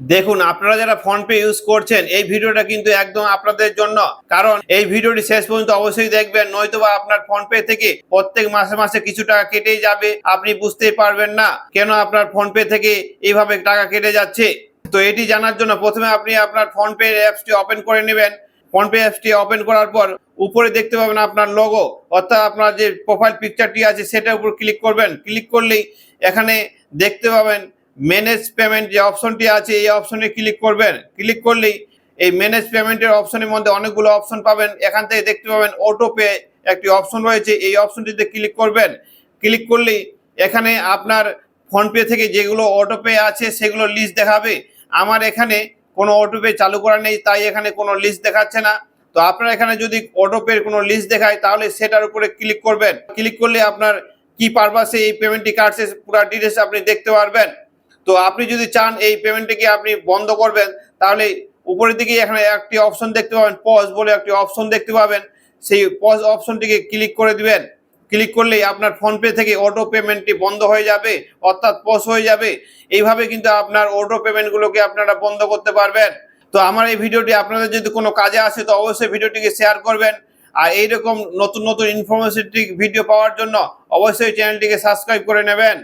দেখুন, আপনারা যারা ফোন পে ইউজ করছেন, এই ভিডিওটা কিন্তু একদম আপনাদের জন্য। কারণ এই ভিডিওটি শেষ পর্যন্ত অবশ্যই দেখবেন নয়তো বা আপনার ফোন পে থেকে প্রত্যেক মাসে মাসে কিছু টাকা কেটেই যাবে, আপনি বুঝতেই পারবেন না কেন আপনার ফোন পে থেকে এইভাবে টাকা কেটে যাচ্ছে। তো এটি জানার জন্য প্রথমে আপনি আপনার ফোন পে অ্যাপসটি ওপেন করে নেবেন। ফোন পে অ্যাপসটি ওপেন করার পর উপরে দেখতে পাবেন আপনার লোগো অর্থাৎ আপনার যে প্রোফাইল পিকচারটি আছে, সেটার উপর ক্লিক করবেন। ক্লিক করলেই এখানে দেখতে পাবেন ম্যানেজ পেমেন্ট যে অপশনটি আছে, এই অপশনে ক্লিক করবেন। ক্লিক করলেই এই ম্যানেজ পেমেন্টের অপশনের মধ্যে অনেকগুলো অপশন পাবেন। এখান থেকে দেখতে পাবেন অটো পে একটি অপশন রয়েছে, এই অপশনটিতে ক্লিক করবেন। ক্লিক করলেই এখানে আপনার ফোনপে থেকে যেগুলো অটো পে আছে, সেগুলো লিস্ট দেখাবে। আমার এখানে কোনো অটো পে চালু করা নেই, তাই এখানে কোনো লিস্ট দেখাচ্ছে না। তো আপনার এখানে যদি অটো পের কোনো লিস্ট দেখায়, তাহলে সেটার উপরে ক্লিক করবেন। ক্লিক করলে আপনার কি পারপাসে এই পেমেন্টটি কাটছে, পুরো ডিটেলস আপনি দেখতে পারবেন। তো আপনি যদি চান এই পেমেন্টটিকে আপনি বন্ধ করবেন, তাহলে উপরের দিকে এখানে একটি অপশন দেখতে পাবেন পজ বলে একটি অপশন দেখতে পাবেন। সেই পজ অপশনটিকে ক্লিক করে দিবেন। ক্লিক করলেই আপনার ফোনপে থেকে অটো পেমেন্টটি বন্ধ হয়ে যাবে, অর্থাৎ পজ হয়ে যাবে। এইভাবে কিন্তু আপনার অটো পেমেন্টগুলোকে আপনারা বন্ধ করতে পারবেন। তো আমার এই ভিডিওটি আপনাদের যদি কোনো কাজে আসে, তো অবশ্যই ভিডিওটিকে শেয়ার করবেন। আর এইরকম নতুন নতুন ইনফরমেশন ভিডিও পাওয়ার জন্য অবশ্যই চ্যানেলটিকে সাবস্ক্রাইব করে নেবেন।